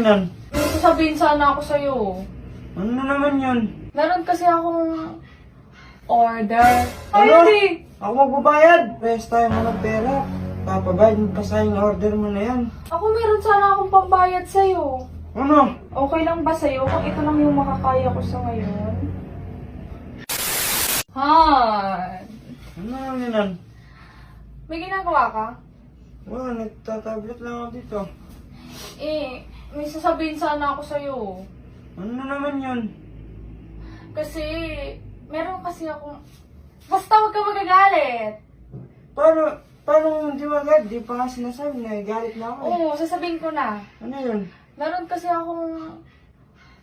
yan? May sasabihin sana ako sa'yo. Ano na naman yun? Meron kasi akong order. Ano? Ay, hindi. Ako magbabayad. Rest tayo mo ng pera. Papabayad mo pa sa yung order mo na yan. Ako meron sana akong pambayad sa'yo. Ano? Okay lang ba sa'yo kung ito lang yung makakaya ko sa ngayon? Han, Ano na naman yan? may ginagawa ka? Wala, nagtatablet lang ako dito. Eh, may sasabihin sana ako sa'yo. Ano na naman yun? Kasi, meron kasi akong... Basta huwag ka magagalit. Paano, paano hindi magad? Di pa nga sinasabi na galit na ako. eh. Oo, sasabihin ko na. Ano yun? Meron kasi akong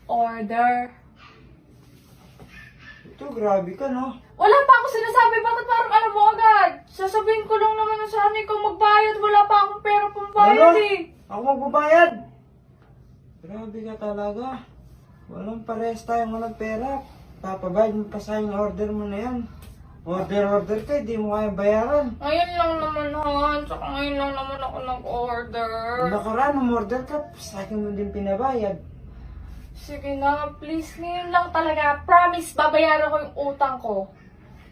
order. Ito, grabe ka, no? Wala pa ako sinasabi, bakit parang alam mo agad? Sasabihin ko lang naman na sana ikaw magbayad, wala pa akong pera pambayad Ano? eh. Ako magbabayad! Grabe ka talaga. Walang pares tayong walang pera. Papabayad mo pa sa yung order mo na yan. Order, order ka, di mo kaya bayaran. Ngayon lang naman Han, saka ngayon lang naman ako nag-order. Nakaraan, umorder ka, sa akin mo din pinabayad. Sige na, please, ngayon lang talaga. Promise, babayaran ko yung utang ko.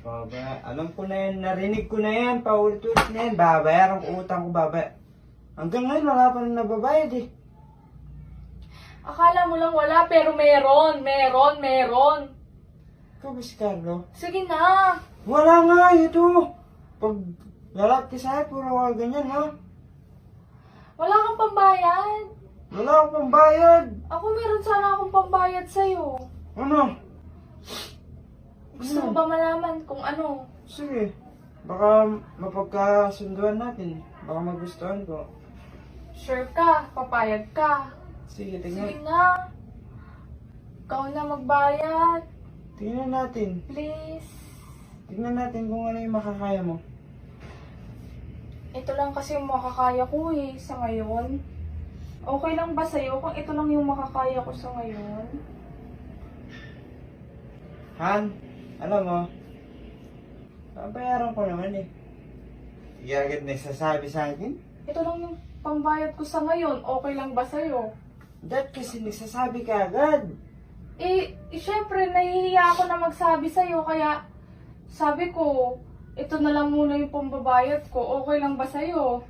Baba, alam ko na yan, narinig ko na yan, paulit-ulit na yan, babayaran ko utang ko, baba. Hanggang ngayon, wala pa rin nababayad eh. Akala mo lang wala, pero meron, meron, meron. Ikaw ba si Carlo? Sige na. Wala nga, ito. Pag lalat ka sa akin, puro ka ganyan, ha? Wala kang pambayad. Wala akong pambayad. Ako meron sana akong pambayad sa'yo. Ano? Gusto mo ba malaman kung ano? Sige. Baka mapagkasunduan natin. Baka magustuhan ko. Sure ka, papayag ka. Sige, Sige tingnan. na. Ikaw na magbayad. Tingnan natin. Please. Tingnan natin kung ano yung makakaya mo. Ito lang kasi yung makakaya ko eh, sa ngayon. Okay lang ba sa'yo kung ito lang yung makakaya ko sa ngayon? Han, alam mo, babayaran ko naman eh. Hindi agad nagsasabi sa akin. Ito lang yung pambayad ko sa ngayon. Okay lang ba sa'yo? Dahil kasi nagsasabi ka agad. Eh, eh syempre, nahihiya ako na magsabi sa'yo, kaya sabi ko, ito na lang muna yung pambabayad ko. Okay lang ba sa'yo?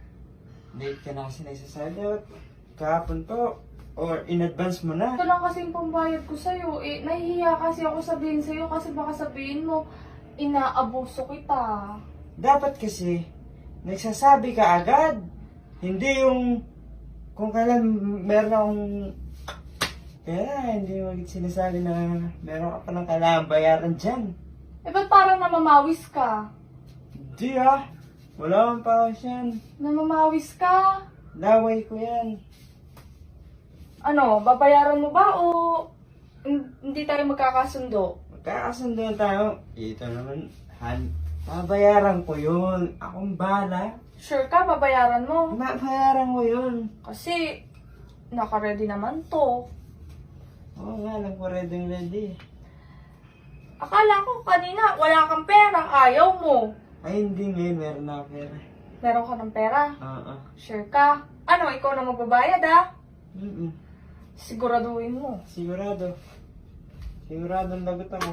Late ka na kasi nagsasabi. Dapat kahapon to. Or in advance mo na. Ito lang kasi yung pambayad ko sa'yo. Eh, nahihiya kasi ako sabihin sa'yo kasi baka sabihin mo, inaabuso kita. Dapat kasi, nagsasabi ka agad. Hindi yung kung kailan meron akong pera, hindi mo sinasabi na meron ka palang kailangan bayaran dyan. Eh, ba't parang namamawis ka? Hindi ah. Wala akong pawas yan. Namamawis ka? Laway ko yan. Ano, babayaran mo ba o hin- hindi tayo magkakasundo? Magkakasunduan tayo. Ito naman, Han. Babayaran ko yun. Akong bala. Sure ka, babayaran mo? Babayaran ko yun. Kasi, naka-ready naman to. Oo nga, alam ko ready. Akala ko kanina, wala kang pera, ayaw mo. Ay, hindi ngayon. Meron na ako pera. Meron ka ng pera? Oo. Sure ka? Ano, ikaw na magbabayad ah? Mm-mm. Siguraduhin mo. Sigurado. Sigurado lagot ako.